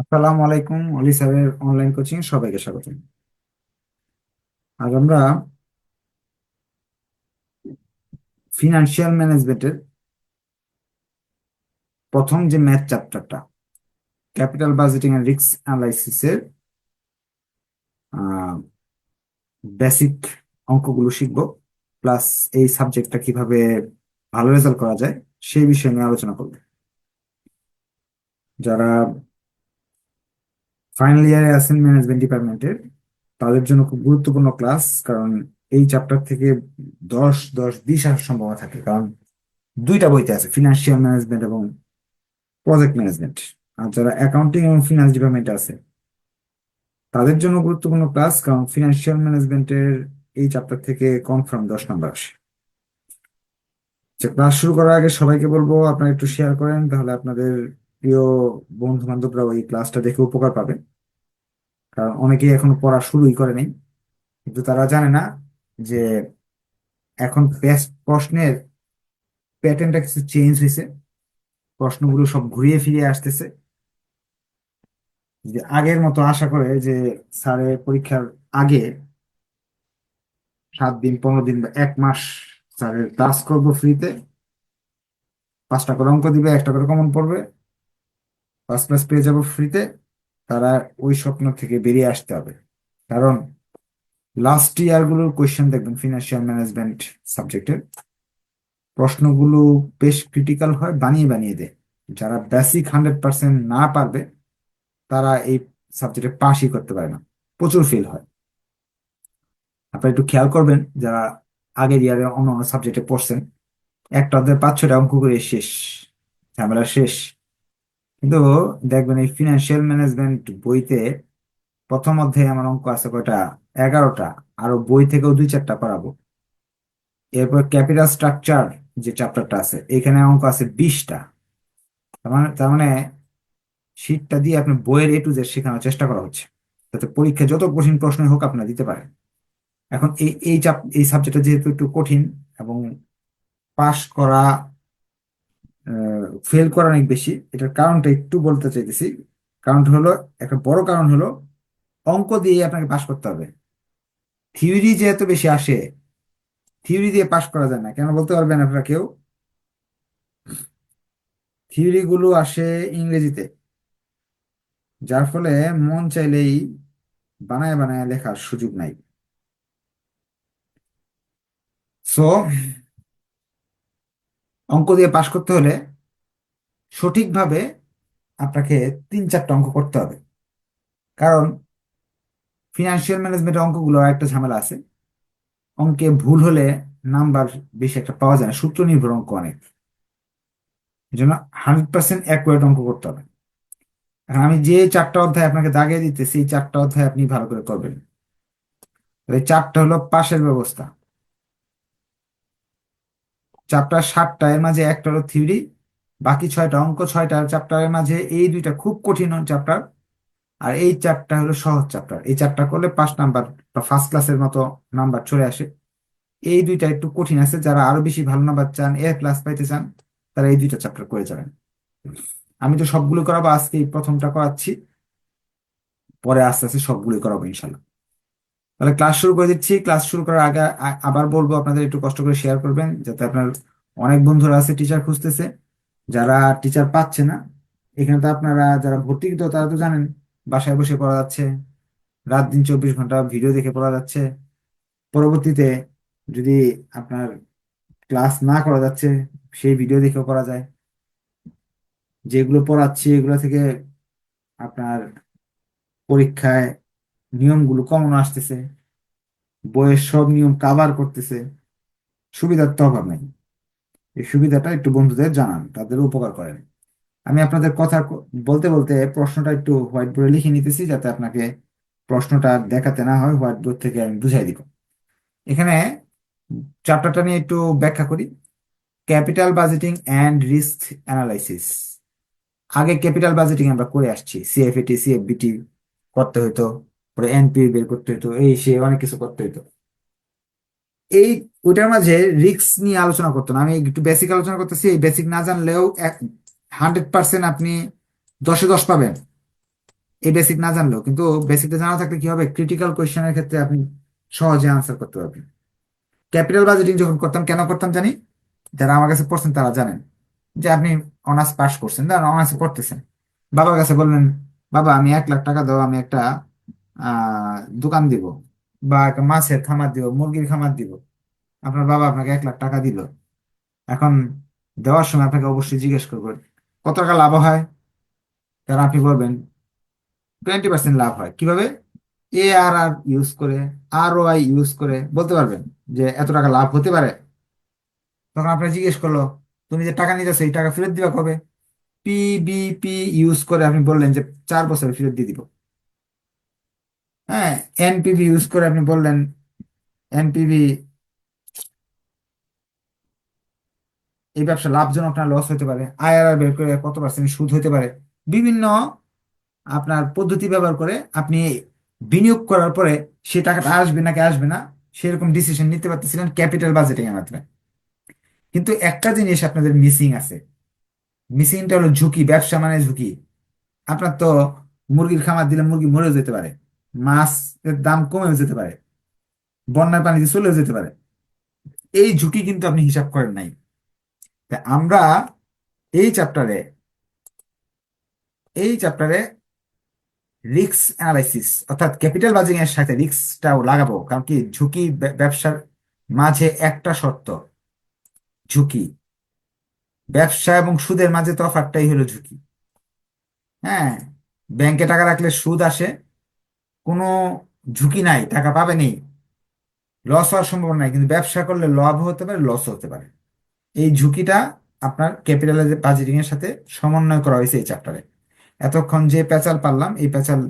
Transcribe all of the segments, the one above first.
আসসালামু আলাইকুম, অলি স্যারের অনলাইন কোচিং সবাইকে স্বাগত আজ আমরা ফিনান্সিয়াল ম্যানেজমেন্টের প্রথম যে ম্যাথ চ্যাপ্টারটা ক্যাপিটাল বাজেটিং এন্ড রিস্ক অ্যানালাইসিসের বেসিক অঙ্কগুলো শিখব প্লাস এই সাবজেক্টটা কীভাবে ভালো রেজাল্ট করা যায়, সেই বিষয়ে নিয়ে আলোচনা করব। যারা ফাইনাল ইয়ারে আছেন ম্যানেজমেন্ট ডিপার্টমেন্টের তাদের জন্য খুব গুরুত্বপূর্ণ ক্লাস কারণ এই চ্যাপ্টার থেকে দশ দশ, বিশ আসার সম্ভাবনা থাকে, কারণ দুইটা বইতে আছে ফিনান্সিয়াল ম্যানেজমেন্ট এবং প্রজেক্ট ম্যানেজমেন্ট আর যারা অ্যাকাউন্টিং এবং ফিনান্স ডিপার্টমেন্টে আছে, তাদের জন্য গুরুত্বপূর্ণ ক্লাস কারণ ফিনান্সিয়াল ম্যানেজমেন্টের এই চ্যাপ্টার থেকে কনফার্ম দশ নম্বর আসে। ক্লাস শুরু করার আগে সবাইকে বলব, আপনারা একটু শেয়ার করেন, তাহলে আপনাদের প্রিয় বন্ধু বান্ধবরাও এই ক্লাসটা দেখে উপকার পাবে। কারণ অনেকেই এখনও পড়া শুরুই করে নাই। কিন্তু তারা জানে না যে এখন প্রশ্নের প্যাটার্নটা কিছু চেঞ্জ হয়েছে। প্রশ্নগুলো সব ঘুরিয়ে ফিরিয়ে আসতেছে। যে আগের মতো আশা করে যে স্যারের পরীক্ষার আগে সাত দিন, পনেরো দিন বা এক মাস স্যারের ক্লাস করব ফ্রিতে পাঁচটা করে অঙ্ক দিবে, একটা করে কমন পড়বে ফার্স্ট ক্লাস পেয়ে যাব ফ্রিতে তারা ওই স্বপ্ন থেকে বেরিয়ে আসতে হবে। কারণ লাস্ট ইয়ারগুলোর কোয়েশ্চেন দেখবেন ফিনান্সিয়াল ম্যানেজমেন্ট সাবজেক্টের প্রশ্নগুলো বেশ ক্রিটিক্যাল হয়, বানিয়ে বানিয়ে দেয়। যারা বেসিক হান্ড্রেড পার্সেন্ট না পারবে, তারা এই সাবজেক্টে পাসই করতে পারে না। প্রচুর ফেল হয়। আপনারা একটু খেয়াল করবেন, যারা আগের ইয়ারে অন্য অন্য সাবজেক্টে পড়ছেন, একটা অধ্যায় পাঁচ ছটা অঙ্ক করে শেষ, ঝামেলা শেষ। কিন্তু দেখবেন এই ফিনান্সিয়াল ম্যানেজমেন্ট বইতে প্রথম অধ্যায়ে আমার অঙ্ক আছে কয়টা? এগারোটা। আরও বই থেকেও দুই চারটা করাবো এরপর ক্যাপিটাল স্ট্রাকচার যে চ্যাপ্টারটা আছে, এখানে অঙ্ক আছে বিশটা। তার মানে তার মানে দিয়ে আপনি বইয়ের এ টু জেড শেখানোর চেষ্টা করা হচ্ছে। যাতে পরীক্ষা যত কঠিন প্রশ্নই হোক আপনারা দিতে পারেন। এখন এই এই এই সাবজেক্টটা যেহেতু একটু কঠিন এবং পাশ করা ফেল করা অনেক বেশি। এটার কারণটা একটু বলতে চাইতেছি। কারণটা হলো, একটা বড় কারণ হলো, অঙ্ক দিয়ে আপনাকে পাশ করতে হবে। থিওরি যেহেতু বেশি আসে থিওরি দিয়ে পাশ করা যায় না। কেন বলতে পারবেন আপনারা কেউ? থিওরি গুলো আসে ইংরেজিতে, যার ফলে মন চাইলেই বানায় বানায় লেখার সুযোগ নাই। সো অঙ্ক দিয়ে পাশ করতে হলে সঠিকভাবে আপনাকে তিন চারটা অঙ্ক করতে হবে। কারণ ফিনান্সিয়াল ম্যানেজমেন্টের অঙ্কগুলো একটা ঝামেলা আছে। অঙ্কে ভুল হলে নাম্বার বেশি একটা পাওয়া যায় না, সূত্র নির্ভর অঙ্ক অনেক। জন্য হান্ড্রেড পার্সেন্ট অ্যাকুরেট অঙ্ক করতে হবে। এখন আমি যে চারটা অধ্যায় আপনাকে দাগিয়ে দিতে সেই চারটা অধ্যায় আপনি ভালো করে করবেন। চারটা হলো পাশের ব্যবস্থা। চ্যাপ্টার সাতটা এর মাঝে একটা হলো থিওরি বাকি ছয়টা অঙ্ক, ছয়টা চ্যাপ্টারের মাঝে এই দুইটা খুব কঠিন চ্যাপ্টার আর এই চারটা হলো সহজ চ্যাপ্টার এই চারটা করলে পাঁচ নাম্বার বা ফার্স্ট ক্লাসের মতো নাম্বার চলে আসে। এই দুইটা একটু কঠিন আছে, যারা আরও বেশি ভালো নাম্বার চান এ প্লাস পাইতে চান, তারা এই দুইটা চ্যাপ্টার করে যাবেন। আমি তো সবগুলো করাবো, আজকে এই প্রথমটা করাচ্ছি, পরে আস্তে আস্তে সবগুলো করাবো ইনশাল্লাহ। তাহলে ক্লাস শুরু করে দিচ্ছি। ক্লাস শুরু করার আগে আবার বলব, আপনাদের একটু কষ্ট করে শেয়ার করবেন, যাতে আপনার অনেক বন্ধুরা আছে টিচার খুঁজতেছে। যারা টিচার পাচ্ছে না, এখানে তো আপনারা যারা ভর্তি তো তারা তো জানেন, বাসায় বসে পড়া যাচ্ছে, রাত দিন চব্বিশ ঘণ্টা ভিডিও দেখে পড়া যাচ্ছে। পরবর্তীতে যদি আপনার ক্লাস না করা যাচ্ছে, সেই ভিডিও দেখেও করা যায়। যেগুলো পড়াচ্ছি, এগুলো থেকে আপনার পরীক্ষায় নিয়মগুলো কমন আসতেছে, বইয়ের সব নিয়ম কাভার করতেছে সুবিধার তো অভাব নেই। এই সুবিধাটা একটু বন্ধুদের জানান, তাদের উপকার করেন। আমি আপনাদের কথা বলতে বলতে প্রশ্নটা একটু হোয়াইট বোর্ডে লিখে নিতেছি, যাতে আপনাকে প্রশ্নটা দেখাতে না হয় হোয়াইট বোর্ড থেকে আমি বুঝাই দিব। এখানে চ্যাপ্টারটা নিয়ে একটু ব্যাখ্যা করি। Capital budgeting and risk analysis আগে ক্যাপিটাল বাজেটিং আমরা করে আসছি। সিএফএটি সিএফবিটি করতে হতো পরে এনপিভি বের করতে হতো এই সে অনেক কিছু করতে হতো এই ওইটার মাঝে রিস্ক নিয়ে আলোচনা করতো না। আমি একটু বেসিক আলোচনা করতেছি, এই বেসিক না জানলেও হান্ড্রেড পার্সেন্ট আপনি দশে দশ পাবেন। এই বেসিক না জানলেও, কিন্তু বেসিকটা জানা থাকলে কি হবে? ক্রিটিক্যাল কোয়েশ্চেনের ক্ষেত্রে আপনি সহজে আনসার করতে পারবেন। ক্যাপিটাল বাজেটিং যখন করতাম, কেন করতাম জানি? যারা আমার কাছে পড়ছেন তারা জানেন। যে আপনি অনার্স পাস করছেন অনার্সে পড়তেছেন। বাবার কাছে বললেন, বাবা, আমি এক লাখ টাকা দাও, আমি একটা দোকান দিব বা মাছের খামার দিব, মুরগির খামার দিব। আপনার বাবা আপনাকে এক লাখ টাকা দিল। এখন দেওয়ার সময় আপনাকে অবশ্যই জিজ্ঞেস করবেন কত টাকা লাভ হয়? কারণ আপনি বলবেন টোয়েন্টি পার্সেন্ট লাভ হয়। কীভাবে? এ আর আর ইউজ করে আর ও আই ইউজ করে বলতে পারবেন যে এত টাকা লাভ হতে পারে। তখন আপনার জিজ্ঞেস করল, তুমি যে টাকা নিতেছো, এই টাকা ফেরত দিবা কবে? পিবিপি ইউজ করে আপনি বললেন যে চার বছরে ফেরত দিয়ে দিব। হ্যাঁ এনপিভি ইউজ করে আপনি বললেন এনপিভি এই ব্যবসা লাভজনক না লস হতে পারে আইআরআর বের করে কত পার্সেন্ট সুদ হতে পারে, বিভিন্ন আপনার পদ্ধতি ব্যবহার করে আপনি বিনিয়োগ করার পরে সে টাকাটা আসবে নাকি আসবে না, সেরকম ডিসিশন নিতে পারতেছিলেন ক্যাপিটাল বাজেটিং এর মাধ্যমে। কিন্তু একটা জিনিস আপনাদের মিসিং আছে মিসিংটা হলো ঝুঁকি, ব্যবসা মানে ঝুঁকি। আপনার তো মুরগির খামার দিলে মুরগি মরেও যেতে পারে। মাছের দাম কমেও যেতে পারে। বন্যার পানিতে চলেও যেতে পারে। এই ঝুঁকি কিন্তু আপনি হিসাব করেন নাই। আমরা এই চ্যাপ্টারে এই চ্যাপ্টারে রিস্ক অ্যানালাইসিস অর্থাৎ ক্যাপিটাল বাজিং এর সাথে রিস্কটাও লাগাবো। কারণ কি ঝুঁকি ব্যবসার মাঝে একটা শর্ত, ঝুঁকি। ব্যবসা এবং সুদের মাঝে তফাৎটাই হলো ঝুঁকি। হ্যাঁ ব্যাংকে টাকা রাখলে সুদ আসে কোনো ঝুঁকি নাই, টাকা পাবে নেই। লস হওয়ার সম্ভাবনা নাই, কিন্তু ব্যবসা করলে লাভ হতে পারে লস হতে পারে। এই ঝুঁকিটা আপনার ক্যাপিটাল বাজেটিং এর সাথে সমন্বয় করা হয়েছে এই চ্যাপ্টারে এতক্ষণ যে প্যাচাল পারলাম, এই প্যাচাল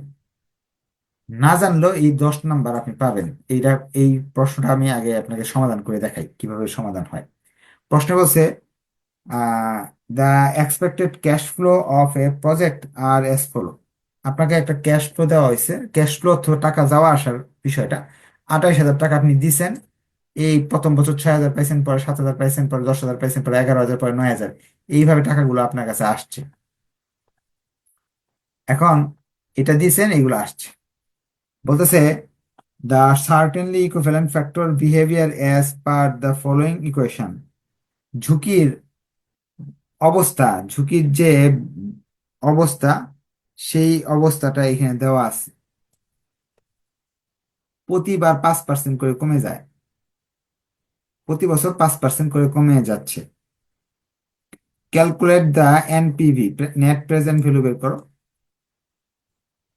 না জানলেও এই দশ নাম্বার আপনি পাবেন। এইটা, এই প্রশ্নটা আমি আগে আপনাকে সমাধান করে দেখাই, কীভাবে সমাধান হয়। প্রশ্ন বলছে the expected cash flow of a project are as follow আপনাকে একটা ক্যাশ ফ্লো দেওয়া হয়েছে। ক্যাশ ফ্লো অথবা টাকা যাওয়া আসার বিষয়টা। আঠাইশ হাজার টাকা আপনি দিছেন। এই প্রথম বছর ছয় হাজার পাইছেন, পরে সাত হাজার পাইছেন, পরে দশ হাজার পাইছেন, পরে এগারো হাজার, পরে নয় হাজার। এইভাবে টাকাগুলো আপনার কাছে আসছে। এখন এটা দিয়েছেন এগুলো আসছে। বলতেছে the certainly equivalent factor behaviour as per the following equation ঝুঁকির অবস্থা, ঝুঁকির যে অবস্থা সেই অবস্থাটা এখানে দেওয়া আছে। প্রতিবার পাঁচ পার্সেন্ট করে কমে যায়। প্রতি বছর পাঁচ পার্সেন্ট করে কমে যাচ্ছে। Calculate the NPV net present value বের করো।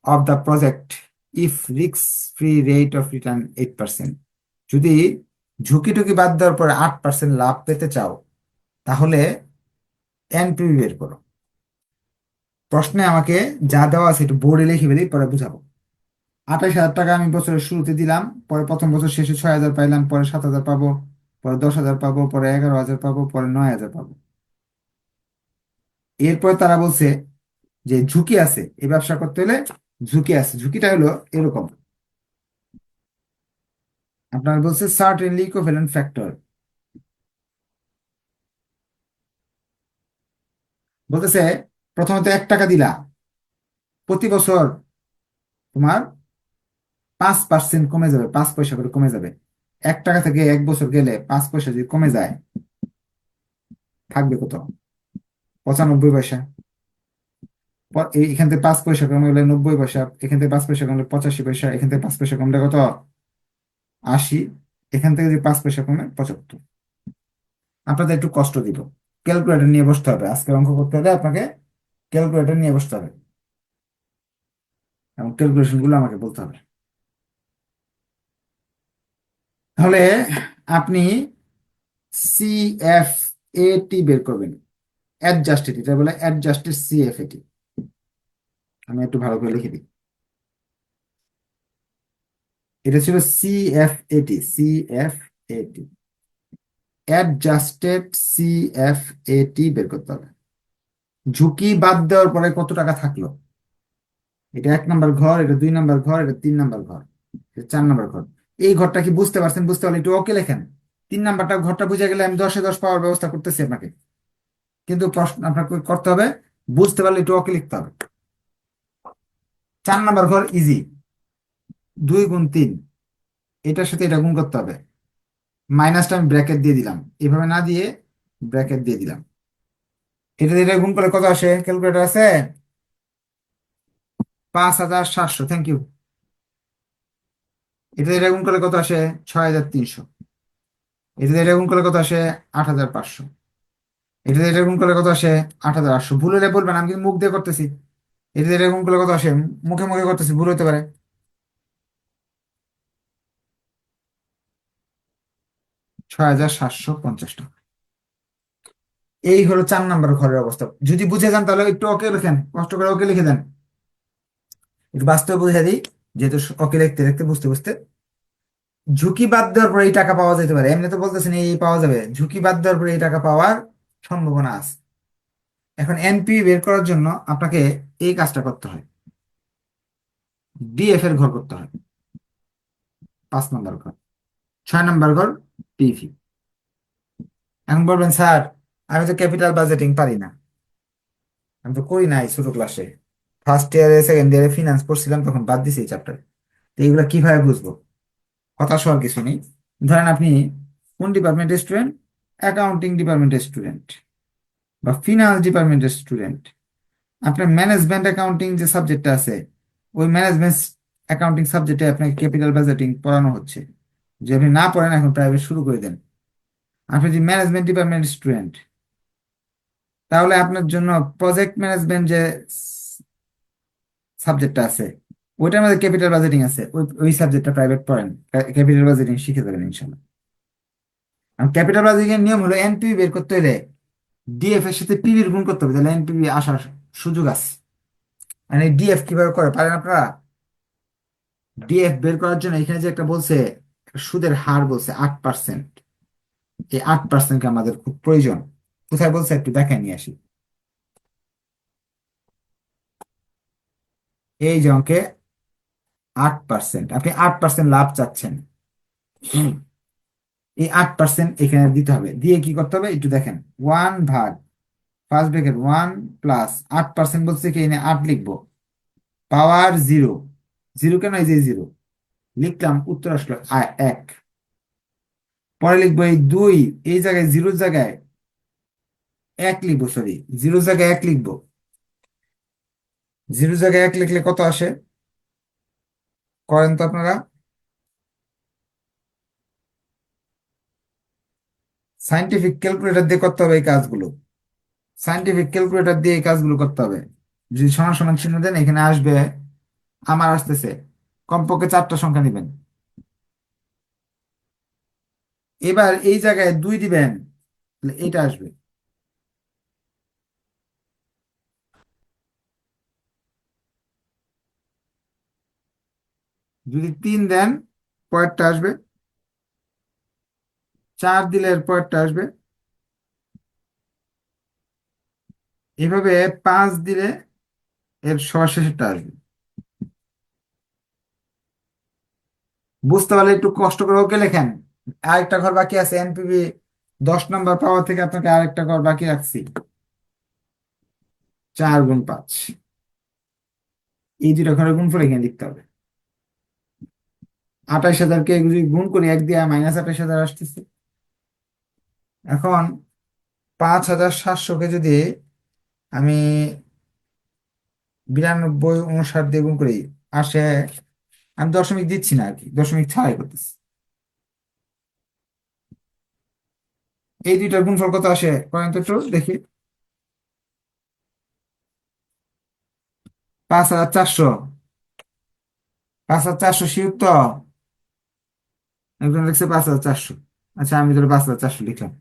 Of the project if risk free rate of return eight percent যদি ঝুঁকি টুকি বাদ দেওয়ার পরে আট পার্সেন্ট লাভ পেতে চাও, তাহলে এনপিভি বের করো। প্রশ্নে আমাকে যা দেওয়া আছে একটু বোর্ডে লিখে দিই পরে বুঝাবো। আঠাশ হাজার টাকা আমি বছরের শুরুতে দিলাম, পরে প্রথম বছর শেষে ছয় হাজার পাইলাম, পরে সাত হাজার পাবো, পরে দশ হাজার পাবো, পরে এগারো হাজার পাবো, পরে নয় হাজার পাবো। এরপরে তারা বলছে যে ঝুঁকি আছে এই ব্যবসা করতে হলে ঝুঁকি আছে। ঝুঁকিটা হলো এরকম। আপনার বলছে সার্টেনলি ইকুইভ্যালেন্ট ফ্যাক্টর বলতেছে প্রথমত এক টাকা দিলা। প্রতি বছর তোমার পাঁচ পার্সেন্ট কমে যাবে, পাঁচ পয়সা করে কমে যাবে। এক টাকা থেকে এক বছর গেলে পাঁচ পয়সা যদি কমে যায়, থাকবে কত? পঁচানব্বই পয়সা। এখান থেকে পাঁচ পয়সা কমে গেলে নব্বই পয়সা, এখান থেকে পাঁচ পয়সা কমলে পঁচাশি পয়সা, এখান থেকে পাঁচ পয়সা কমলে কত? আশি। এখান থেকে যদি পাঁচ পয়সা কমে, পঁচাত্তর। আপনাদের একটু কষ্ট দিব। ক্যালকুলেটর নিয়ে বসতে হবে। আজকে অঙ্ক করতে হলে আপনাকে ক্যালকুলেটর নিয়ে বসতে হবে। এবং ক্যালকুলেশনগুলো আমাকে বলতে হবে। তাহলে আপনি সিএফ এটি বের করবেন। অ্যাডজাস্টেড এটা বলে অ্যাডজাস্টেড সিএফ এটি আমি একটু ভালো করে লিখে দিই। এটা ছিল সিএফ এটি সিএফ এটি অ্যাডজাস্টেড সিএফ এটি বের করতে হবে। ঝুঁকি বাদ দেওয়ার পরে কত টাকা থাকল? এটা এক নাম্বার ঘর, এটা দুই নাম্বার ঘর, এটা তিন নাম্বার ঘর, এটা চার নাম্বার ঘর। এই ঘরটা কি বুঝতে পারছেন? বুঝতে পারলে একটু ওকে লেখেন। তিন নাম্বারটা ঘরটা বুঝে গেলে আমি দশে দশ পাওয়ার ব্যবস্থা করতেছি আপনাকে। কিন্তু প্রশ্ন আপনাকে করতে হবে, বুঝতে পারলে একটু ওকে লিখতে হবে। চার নাম্বার ঘর ইজি দুই গুণ তিন। এটার সাথে এটা গুণ করতে হবে। মাইনাসটা আমি ব্র্যাকেট দিয়ে দিলাম। এভাবে না দিয়ে ব্র্যাকেট দিয়ে দিলাম। এটা এটা গুণ করে কত আসে? ক্যালকুলেটর আছে? পাঁচ হাজার সাতশো থ্যাংক ইউ এটা এটা গুণ করলে কত আসে? ছয় হাজার তিনশো। এটা এটা গুণ করলে কত আসে? আট হাজার পাঁচশো। এটা এটা গুণ করলে কত আসে? আট হাজার আটশো। ভুল হলে বলবেন, আমি কিন্তু মুখ দিয়ে করতেছি। এটা এটা গুণ করলে কত আসে? মুখে মুখে করতেছি, ভুল হতে পারে। ছয় হাজার সাতশো পঞ্চাশ টাকা। এই হলো চার নাম্বার ঘরের অবস্থা। যদি বুঝে যান তাহলে একটু ওকে লেখেন, কষ্ট করে ওকে লিখে দেন। একটু বাস্তবে বুঝে দিই, যেহেতু ওকে লিখতে লিখতে বুঝতে বুঝতে। ঝুঁকি বাদ দেওয়ার পরে এই টাকা পাওয়া যেতে পারে। এমনি তো বলতেছেন এই পাওয়া যাবে। ঝুঁকি বাদ দেওয়ার পরে এই টাকা পাওয়ার সম্ভাবনা আছে। এখন এনপি বের করার জন্য আপনাকে এই কাজটা করতে হয়। ডিএফ এর ঘর করতে হয়। পাঁচ নম্বর ঘর। ছয় নম্বর ঘর পিভি। এখন বলবেন, স্যার আমি তো ক্যাপিটাল বাজেটিং পারি না। আমি তো করি নাই ছোট ক্লাসে ফার্স্ট ইয়ারে সেকেন্ড ইয়ারে ফিনান্স পড়ছিলাম তখন বাদ দিছি এই চ্যাপ্টার তো এইগুলো কীভাবে বুঝব? হতাশ হওয়ার কিছু নেই। ধরেন আপনি কোন ডিপার্টমেন্টের স্টুডেন্ট অ্যাকাউন্টিং ডিপার্টমেন্টের স্টুডেন্ট বা ফিনান্স ডিপার্টমেন্টের স্টুডেন্ট আপনার ম্যানেজমেন্ট অ্যাকাউন্টিং যে সাবজেক্টটা আছে, ওই ম্যানেজমেন্ট অ্যাকাউন্টিং সাবজেক্টে আপনাকে ক্যাপিটাল বাজেটিং পড়ানো হচ্ছে। যদি আপনি না পড়েন, এখন প্রাইভেট শুরু করে দেন। আপনি যদি ম্যানেজমেন্ট ডিপার্টমেন্টের স্টুডেন্ট তাহলে আপনার জন্য প্রজেক্ট ম্যানেজমেন্ট যে সাবজেক্টটা আছে, ওইটার মধ্যে ক্যাপিটাল বাজেটিং আছে। ওই ওই সাবজেক্টটা প্রাইভেট পড়েন ক্যাপিটাল বাজেটিং শিখে যাবেন ইনশাল্লাহ। আর ক্যাপিটাল বাজেটিং এর নিয়ম হলো এনপিভি বের করতে হলে ডিএফ এর সাথে পিভির গুণ করতে হবে, তাহলে এনপিভি আসার সুযোগ আছে। মানে ডিএফ কীভাবে করে, পারেন আপনারা? ডিএফ বের করার জন্য এখানে যে একটা বলছে, সুদের হার বলছে আট পার্সেন্ট এই আট পার্সেন্টকে আমাদের খুব প্রয়োজন। কোথায় বলছে একটু দেখে নিয়ে আসি। এই যে অঙ্কে আট পার্সেন্ট আপনি আট পার্সেন্ট লাভ চাচ্ছেন। এই আট পার্সেন্ট এখানে দিতে হবে। দিয়ে কি করতে হবে? একটু দেখেন। ওয়ান ভাগ, ফার্স্ট ব্রেকেট ওয়ান প্লাস আট পার্সেন্ট বলছে কি? এনে আট লিখব। Power zero. জিরো কেন? এই যে জিরো। লিখলাম, উত্তর আসলো এক। পরে লিখব এই দুই। এই জায়গায়, জিরোর জায়গায় এক লিখব সরি জিরোর জায়গায় এক লিখব। জিরো জায়গায় এক লিখলে কত আসে? করেন তো আপনারা। সাইন্টিফিক ক্যালকুলেটর দিয়ে করতে হবে এই কাজগুলো। সাইন্টিফিক ক্যালকুলেটর দিয়ে এই কাজগুলো করতে হবে। যদি সমান সমান চিহ্ন দেন, এখানে আসবে, আমার আসতেছে। কমপক্ষে চারটা সংখ্যা নেবেন। এবার এই জায়গায় দুই দিবেন, তাহলে এইটা আসবে। যদি তিন দেন, পরেরটা আসবে। চার দিলে এর পরেরটা আসবে। এভাবে পাঁচ দিলে এর সর্বশেষেরটা আসবে। বুঝতে পারলে একটু কষ্ট করে ওকে লেখেন। আরেকটা ঘর বাকি আছে, এনপিবি দশ নম্বর পাওয়ার থেকে আপনাকে আরেকটা ঘর বাকি রাখছি। চার গুণ পাঁচ। এই দুটা ঘরের গুণফল এখানে লিখতে হবে। আঠাইশ হাজারকে যদি গুণ করি, এক দিয়ে মাইনাস আঠাইশ হাজার আসতেছে। এখন পাঁচ হাজার সাতশোকে যদি আমি বিরানব্বই উনষাট দিয়ে গুণ করি, আসে আমি দশমিক দিচ্ছি না আর কি দশমিক ছাড়াই করতেছি। এই দুইটার গুণফল কত আসে? করেন তো দেখি। পাঁচ হাজার চারশো। পাঁচ হাজার চারশো তো একজন লিখছে পাঁচ হাজার চারশো। আচ্ছা আমি ধরে পাঁচ হাজার চারশো লিখলাম।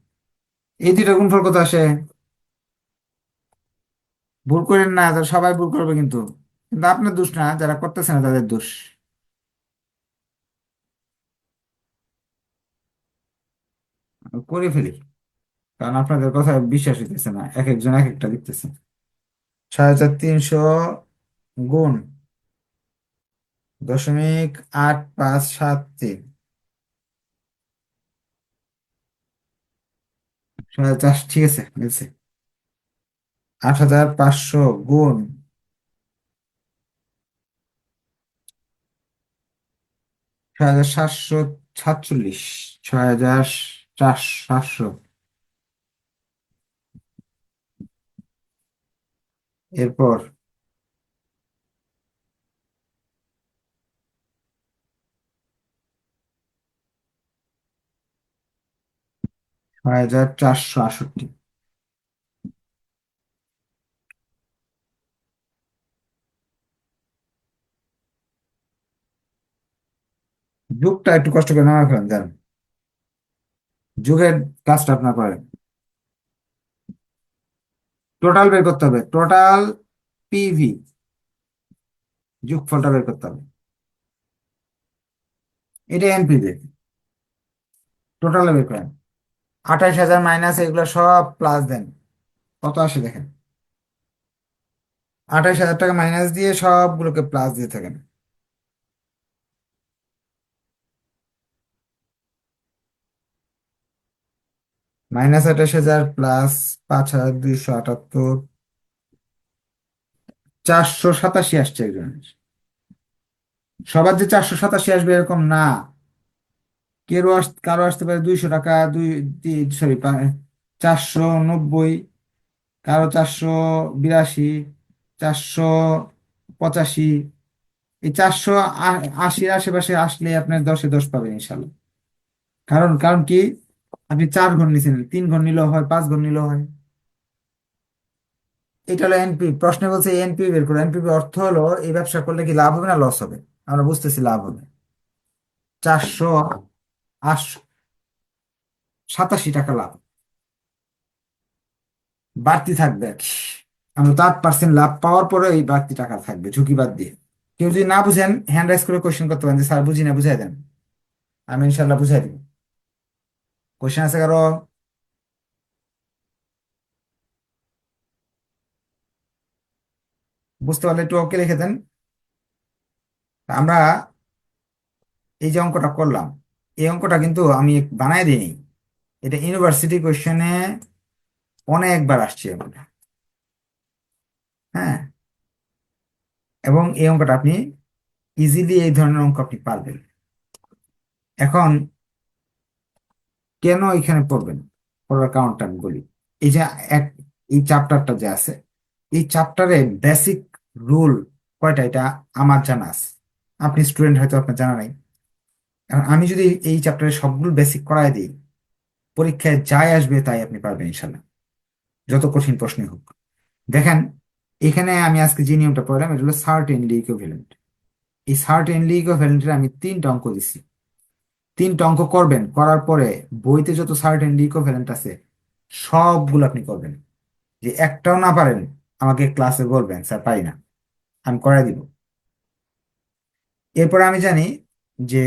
এই দুইটা গুণফল কত আসে? ভুল করেন না, তাহলে সবাই ভুল করবে কিন্তু। কিন্তু আপনার দোষ না, যারা করতেছে না তাদের দোষ। করে ফেলি, কারণ আপনাদের কথা বিশ্বাস হইতেছে না, এক একজন এক একটা লিখতেছে। ছয় হাজার তিনশো গুণ দশমিক আট পাঁচ সাত তিন। মানে হাজার ঠিক আছে হয়েছে আট হাজার পাঁচশো গুণ। ছয় হাজার সাতশো সাতচল্লিশ, ছয় হাজার সাতশো। এরপর হাজার চারশো আষট্টি। যুগটা একটু কষ্ট করে নামা ফেলেন জানেন যুগের কাজটা আপনার করেন টোটাল বের করতে হবে, টোটাল পিভি যোগফলটা বের করতে হবে। এটা এনপিভি টোটাল বের করেন। আঠাইশ হাজার মাইনাস এগুলো সব প্লাস দেন। কত আসে দেখেন? আঠাইশ হাজার টাকা মাইনাস দিয়ে সবগুলোকে প্লাস দিয়ে থাকেন। মাইনাস আঠাশ হাজার প্লাস পাঁচ হাজার দুইশো আটাত্তর। চারশো সাতাশি আসছে একজনের। সবার যে চারশো সাতাশি আসবে এরকম না। কেউ আস, কারও আসতে পারে দুইশো টাকা, দুই সরি চারশো নব্বই, কারও চারশো বিরাশি, চারশো পঁচাশি, এই চারশো আশির আশেপাশে আসলে আপনার দশে দশ পাবেন ইনশাল্লাহ। কারণ কারণ কি? আপনি চার ঘর নিছেন, তিন ঘর নিলেও হয়, পাঁচ ঘর নিলেও হয়। এটা হলো এনপি প্রশ্নে বলছে এনপি বের করো। এনপিপি অর্থ হলো এই ব্যবসা করলে কি লাভ হবে না লস হবে? আমরা বুঝতেছি লাভ হবে। চারশো আটশো সাতাশি টাকা লাভ। বাড়তি থাকবে আমরা তো পার্সেন্ট লাভ পাওয়ার পরে এই বাড়তি টাকা থাকবে, ঝুঁকি বাদ দিয়ে। কেউ যদি না বুঝেন হ্যান্ড রাইজ করে কোশ্চেন করতে পারেন যে, স্যার, বুঝি না, বুঝাই দেন। আমি ইনশাল্লাহ বুঝাই দিব। কোশ্চেন আছে কারও? বুঝতে পারলে একটু ওকে লিখে দেন। আমরা এই যে অঙ্কটা করলাম এই অঙ্কটা কিন্তু আমি বানাই দিইনি। এটা ইউনিভার্সিটি কোশ্চেনে অনেকবার আসছে হ্যাঁ? এবং এই অঙ্কটা আপনি ইজিলি এই ধরনের অঙ্ক আপনি পারবেন। এখন কেন এখানে পড়বেন? পড়ার কারণটা আমি বলি। এই যে এক, এই চ্যাপ্টারটা যে আছে, এই চ্যাপ্টারে বেসিক রুল কয়টা? এটা আমার জানা আছে। আপনি স্টুডেন্ট হয়তো আপনার জানা নাই। এখন আমি যদি এই চ্যাপ্টারে সবগুলো বেসিক করায় দিই, পরীক্ষায় যাই আসবে তাই আপনি পারবেন ইনশাল্লাহ। যত কঠিন প্রশ্নই হোক। দেখেন, এখানে আমি আজকে যে নিয়মটা পড়লাম, এটা হলো সার্টেনলি ইকুইভ্যালেন্ট এই সার্টেনলি ইকুইভ্যালেন্টের আমি তিনটা অঙ্ক দিছি। তিনটা অঙ্ক করবেন, করার পরে বইতে যত সার্টেনলি ইকুইভ্যালেন্ট আছে, সবগুলো আপনি করবেন। যে একটাও না পারেন, আমাকে ক্লাসে বলবেন, স্যার, পারি না। আমি করাই দিব। এরপরে আমি জানি যে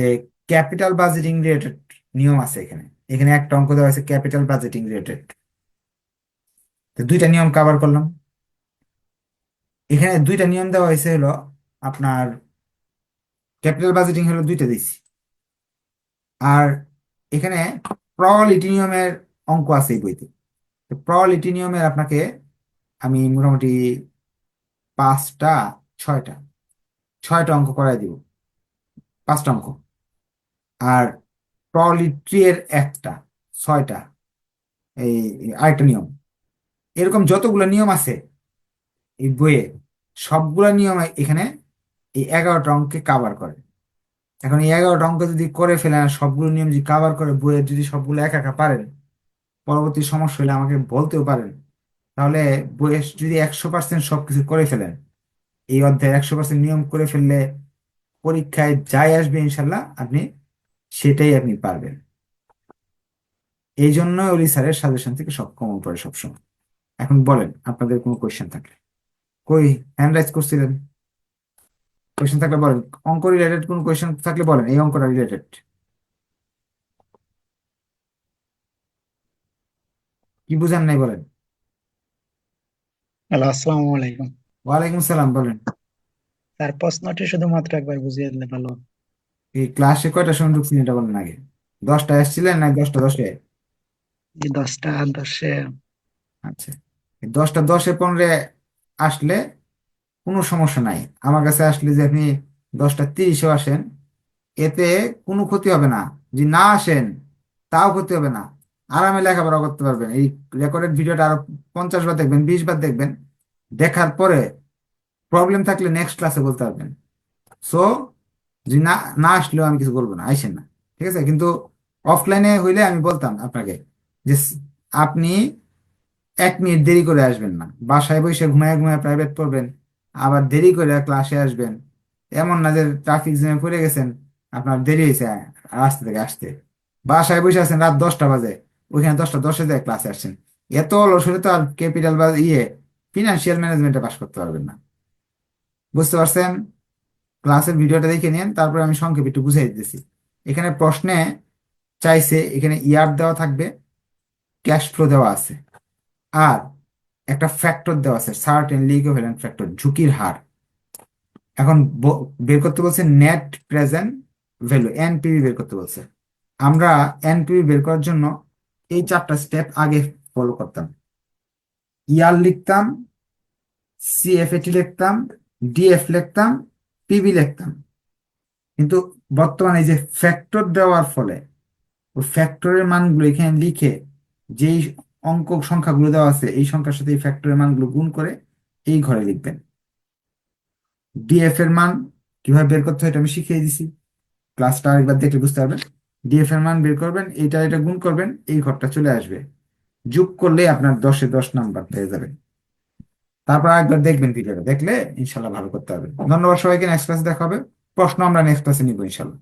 ক্যাপিটাল বাজেটিং রিলেটেড নিয়ম আছে এখানে। এখানে একটা অঙ্ক দেওয়া আছে ক্যাপিটাল বাজেটিং রিলেটেড তো দুইটা নিয়ম কভার করলাম। এখানে দুইটা নিয়ম দেওয়া হয়েছে হলো আপনার ক্যাপিটাল বাজেটিং হলো দুইটা দিচ্ছি আর এখানে প্রবাবিলিটি নিয়মের অঙ্ক আছে এই বইতে। প্রবাবিলিটি নিয়মের আপনাকে আমি মোটামুটি পাঁচটা, ছয়টা ছয়টা অঙ্ক করাই দিব। পাঁচটা অঙ্ক। আর এর একটা, ছয়টা, এই আরেকটা নিয়ম। এরকম যতগুলো নিয়ম আছে এই বইয়ে, সবগুলো নিয়ম এখানে এই এগারোটা অঙ্কে কাভার করে। এখন এই এগারোটা অঙ্ক যদি করে ফেলেন সবগুলো নিয়ম যদি কাভার করে বইয়ের যদি সবগুলো একা একা পারেন, পরবর্তী সমস্যা হলে আমাকে বলতেও পারেন। তাহলে বইয়ের যদি একশো পার্সেন্ট সবকিছু করে ফেলেন, এই অধ্যায়ে একশো পার্সেন্ট নিয়ম করে ফেললে পরীক্ষায় যাই আসবে ইনশাল্লাহ, আপনি সেটাই আপনি পারবেন। এই জন্য ওলি স্যারের সাজেশন থেকে সব কমন পড়ে সবসময়। এখন বলেন আপনাদের কোনো কোয়েশ্চেন থাকলে। কই হ্যান্ড রাইজ করছিলেন? কোয়েশ্চেন থাকলে বলেন অঙ্ক রিলেটেড কোনো কোয়েশ্চেন থাকলে বলেন এই অঙ্কটা রিলেটেড কি বুঝেন নাই বলেন? হ্যালো আসসালামু আলাইকুম। ওয়ালাইকুম সালাম বলেন। স্যার প্রশ্নটি শুধুমাত্র একবার বুঝিয়ে দিলে ভালো এই ক্লাসে কয়টা সময় ঢুকছেন এটা বলেন আগে? দশটা আসছিলেন না দশটা দশে? দশটা দশে। আচ্ছা দশটা দশে পনেরো আসলে কোনো সমস্যা নাই। আমার কাছে আসলে যে আপনি দশটা তিরিশেও আসেন এতে কোনো ক্ষতি হবে না। যদি না আসেন তাও ক্ষতি হবে না। আরামে লেখাপড়া করতে পারবেন। এই রেকর্ডেড ভিডিওটা আরও পঞ্চাশ বার দেখবেন বিশ বার দেখবেন। দেখার পরে প্রবলেম থাকলে নেক্সট ক্লাসে বলতে পারবেন। সো যদি না না আসলেও আমি কিছু বলব না, আইসেন না। ঠিক আছে? কিন্তু অফলাইনে হইলে আমি বলতাম আপনাকে যে আপনি এক মিনিট দেরি করে আসবেন না। বাসায় বসে ঘুমায় ঘুমায় প্রাইভেট পড়বেন, আবার দেরি করে ক্লাসে আসবেন। এমন না যে ট্রাফিক জ্যামে পড়ে গেছেন, আপনার দেরি হয়েছে রাস্তা থেকে আসতে। বাসায় বসে আছেন রাত দশটা বাজে, ওইখানে দশটা দশে যায় ক্লাসে আসছেন। এত অলস হলে তো আর ক্যাপিটাল বা ইয়ে ফিনান্সিয়াল ম্যানেজমেন্টে পাস করতে পারবেন না। বুঝতে পারছেন? ক্লাসের ভিডিওটা দেখে নিন তারপরে আমি সংক্ষেপে একটু বুঝাই দিতেছি। এখানে প্রশ্নে চাইছে, এখানে ইয়ার দেওয়া থাকবে, ক্যাশ ফ্লো দেওয়া আছে, আর একটা ফ্যাক্টর দেওয়া আছে সার্টেনলি ইকুইভ্যালেন্ট ফ্যাক্টর ঝুঁকির হার। এখন বের করতে বলছে নেট প্রেজেন্ট ভ্যালু এনপিভি বের করতে বলছে। আমরা এনপিভি বের করার জন্য এই চারটা স্টেপ আগে ফলো করতাম। ইয়ার লিখতাম সিএফএটি লিখতাম ডিএফ লিখতাম পিবি লিখতাম। কিন্তু বর্তমানে এই যে ফ্যাক্টর দেওয়ার ফলে, ওই ফ্যাক্টরের মানগুলো এখানে লিখে যেই অঙ্ক সংখ্যাগুলো দেওয়া আছে, এই সংখ্যার সাথে এই ফ্যাক্টরের মানগুলো গুণ করে এই ঘরে লিখবেন। ডিএফ এর মান কীভাবে বের করতে হয় এটা আমি শিখিয়ে দিছি। ক্লাসটা আরেকবার দেখলে বুঝতে পারবেন। ডিএফ এর মান বের করবেন এটা এটা গুণ করবেন, এই ঘরটা চলে আসবে। যোগ করলে আপনার দশে দশ নাম্বার পেয়ে যাবেন। তারপর একবার দেখবেন ভিডিওটা। দেখলে ইনশাল্লাহ ভালো করতে হবে ধন্যবাদ সবাইকে। নেক্সট ক্লাসে দেখাবে প্রশ্ন আমরা নেক্সট ক্লাসে নিব ইনশাল্লাহ।